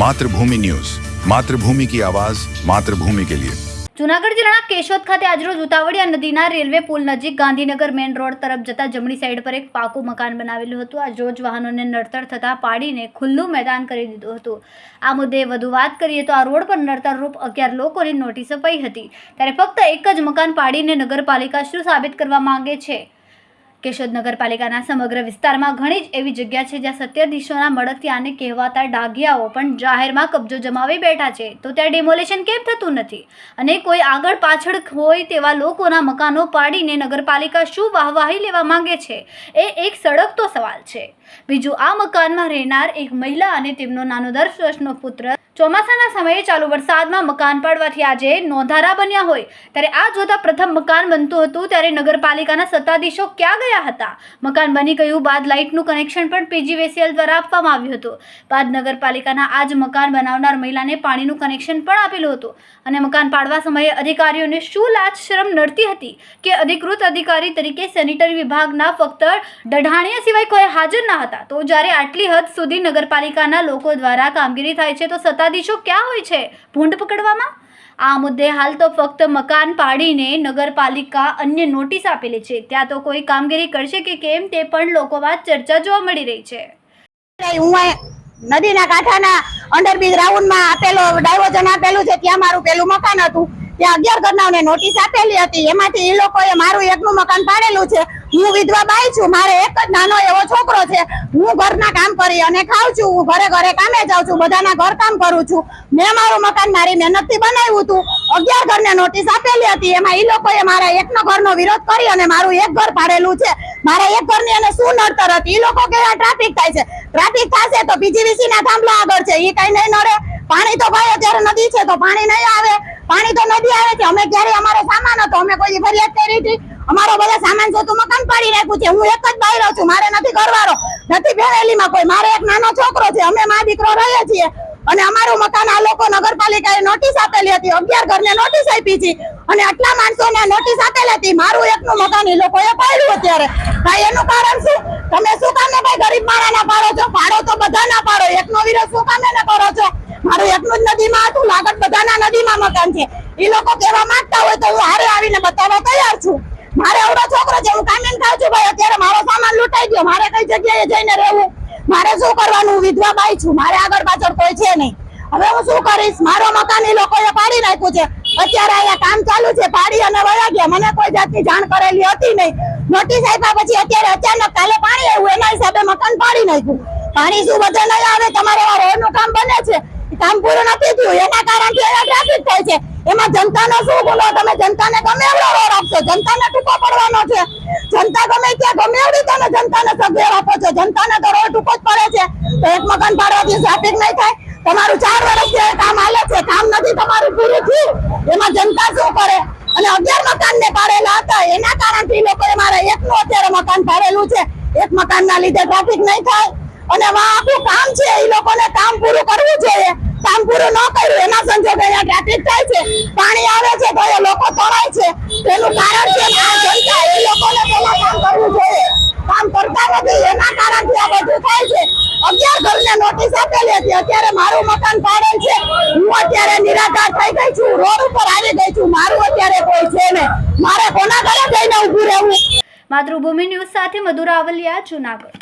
Mathrubhumi news. Mathrubhumi કી આવાજ, માતૃભૂમિ કે લિયે. જુનાગઢ જિલ્લાના કેશોદ ખાતે આજરોજ ઉતાવળિયા નદીના રેલવે પુલ નજીક ગાંધીનગર મેઇન રોડ તરફ જતા જમણી સાઈડ પર એક પાકું મકાન બનાવેલું હતું. આજ રોજ વાહનોને નડતર થતાં પાડીને ખુલ્લું મેદાન કરી દીધું હતું. આ મુદ્દે વધુ વાત કરીએ તો આ રોડ પર નડતર રૂપ અગિયાર લોકોની નોટિસ અપાઈ હતી. ત્યારે ફક્ત એક જ મકાન પાડીને નગરપાલિકા શું સાબિત કરવા માંગે છે? કેશોદ નગરપાલિકાના સમગ્ર વિસ્તારમાં ઘણી જ એવી જગ્યા છે જ્યાં સત્યાધીશોના મળતિયાને કહેવાતા ડાઘિયાઓ પણ જાહેરમાં કબજો જમાવી બેઠા છે. તો ત્યાં ડિમોલેશન કેમ થતું નથી? અને કોઈ આગળ પાછળ હોય તેવા લોકોના મકાનો પાડીને નગરપાલિકા શું વાહવાહી લેવા માંગે છે? એ એક સળગતો સવાલ છે. બીજું, આ મકાનમાં રહેનાર એક મહિલા અને તેમનો નાનો દસ વર્ષનો પુત્ર ચોમાસાના સમયે ચાલુ વરસાદમાં મકાન પાડવાથી આજે નોંધારા બન્યા હોય. ત્યારે આ જોતા પ્રથમ મકાન બનતું હતું, ત્યારે નગરપાલિકાના સત્તાધીશો ક્યાં ગયા હતા? મકાન બની ગયું બાદ લાઇટનું કનેક્શન પણ પીજીવીસીએલ દ્વારા આપવામાં આવ્યું હતું. બાદ નગરપાલિકાના આ જ મકાન બનાવનાર મહિલાને પાણીનું કનેક્શન પણ આપેલું હતું. અને મકાન પાડવા સમયે અધિકારીઓને શું લાજ શરમ નડતી હતી કે અધિકૃત અધિકારી તરીકે સેનિટરી વિભાગના ફક્ત દઢાણિયા સિવાય કોઈ હાજર ના હતા? તો જ્યારે આટલી હદ સુધી નગરપાલિકાના લોકો દ્વારા કામગીરી થાય છે, તો સત્તાધીશો ક્યાં હોય છે? ભૂંડ પકડવામાં? આ મુદ્દે હાલ તો ફક્ત મકાન પાડીને નગરપાલિકા અન્ય નોટિસ આપેલી છે. ત્યાં તો કોઈ કામગીરી કરશે કે કેમ તે પણ લોકોમાં ચર્ચા જોવા મળી રહી છે. હું નદીના કાંઠાના અંડરબ્રિજ રાઉન્ડમાં આપેલો ડાયવર્ઝન આપેલું છે, ત્યાં મારું પેલું મકાન હતું. ત્યાં અગિયાર ઘરનાઓને નોટિસ આપેલી હતી. એમાંથી એ લોકોએ મારું એકનું મકાન પાડેલું છે. હું વિધવા બાઈ છું, મારે એક જ નાનો એવો છોકરો છે. હું ઘરના કામ કરી અને ખાઉં છું, હું ઘરે ઘરે કામે જાઉં છું, બધાના ઘર કામ કરું છું. મેં મારું મકાન મારી મહેનતથી બનાવ્યું હતું. અગિયાર ઘરને નોટિસ આપેલી હતી. એમાં એ લોકોએ મારા એકનો ઘરનો વિરોધ કરી અને મારું એક ઘર પાડેલું છે. મારા એક ઘરની અને શું નડતર હતી? એ લોકો કેવા ટ્રાફિક થાય છે. ટ્રાફિક થશે તો પીજીવીસી ના થાંભલા આગળ છે. એ કઈ નહીં નડે. પાણી તો ભાઈ અત્યારે નદી છે, તો પાણી નહીં આવે. પાણી તો નદી આવે છે. અમે ક્યારે અમારો સામાન હતો. અમે કોઈ ફરિયાદ કરી હતી. અમારો બધા સામાન છે તું મકાન પાડી રાખ્યું છે. હું એક જ બાયરો છું. મારે નથી ઘરવાળો. નથી ફેમિલીમાં કોઈ. મારે એક નાનો છોકરો છે. અમે મા દીકરો રહીએ છીએ. અને અમારું મકાન આ લોકો નગરપાલિકાએ નોટિસ આપેલી હતી. અગિયાર ઘરને નોટિસ આપી હતી અને આટલા માણસોને નોટિસ આપેલી હતી. મારું એકનું મકાન એ લોકોએ પાડ્યું અત્યારે. ભાઈ, એનું કારણ શું? તમે શું કામે ભાઈ ગરીબ માણસના પાડો છો? પાડો તો બધા ના પાડો. એકનો વિરોધ શું કામ ને કરો છો? મારું નદીમાં બધાના નદીમાં મકાન છે. એ લોકો કહેવા માંગતા હોય તો હું હારે આવીને બતાવવા તૈયાર છું. મારે આવડો છોકરો છે, હું કામે ખાઉં છું ભાઈ, અત્યારે મારો સામાન લૂંટાઈ ગયો. મારે કઈ જગ્યાએ જઈને રહેવું? મારે શું કરવાનું? વિધવા બાઈ છું. મારે આગળ પાછળ કોઈ છે નહીં. હવે હું શું કરીશ? મારો મકાન એ લોકોએ પાડી નાખ્યું છે. અત્યારે અહીંયા કામ ચાલુ છે, પાડી અને વયા ગયા. મને કોઈ જાતની જાણ કરેલી હતી નહીં. નોટિસ આપ્યા પછી અત્યારે અચાનક કાલે પાણી આવ્યું. એના હિસાબે મકાન પાડી નાખ્યું. પાણી શું બધે નહીં આવે? તમારે આ રોડનું કામ બને છે એ કામ પૂરું નથી થયું એના કારણથી ટ્રાફિક થાય છે. એમાં જનતાનો શું બોલો તમે જનતાને ગમે એવડો રોડ આપશો. જનતાને ટૂંકો પડવાનો છે. જનતા ગમે ત્યાં ગમે એવડી તમે જનતાને સગવડ આપો છો. જનતાને તો રોડ ટૂંકો જ પડે છે. તો એક મકાન પાડવાથી ટ્રાફિક નહીં થાય. તમારું ચાર વર્ષ આ કામ હાલે છે, કામ નથી તમારું પૂરું થયું. એમાં જનતા શું કરે? અને અગિયાર મકાન ને પાડેલા હતા. એના કારણથી લોકોએ મારા એકનું અત્યારે મકાન પાડેલું છે. એક મકાનના લીધે ટ્રાફિક નહીં થાય. અને વાહ આપણું કામ છે એ લોકોને કામ પૂરું કરવું જોઈએ. કામ પૂરું ન કર્યું એના સંજોગે અહીંયા ટ્રાફિક થાય છે, પાણી આવે છે તો એ લોકો તણાય છે. તેનું કારણ છે આ જનતા એ લોકોને પહેલા કામ કરવું જોઈએ. કામ કરતા નથી, એના કારણથી આ બધું થાય છે. અગિયાર ઘરને નોટિસ આપેલી હતી. અત્યારે મારું મકાન પાડેલ છે. હું અત્યારે નિરાધાર થઈ ગઈ છું. રોડ ઉપર આવી ગઈ છું. મારું અત્યારે કોઈ છે નહીં. મારે કોના ઘરે જઈને ઊભું રહેવું? માતૃભૂમિ ન્યૂઝ સાથે મધુરા આવલિયા જુનાગઢ.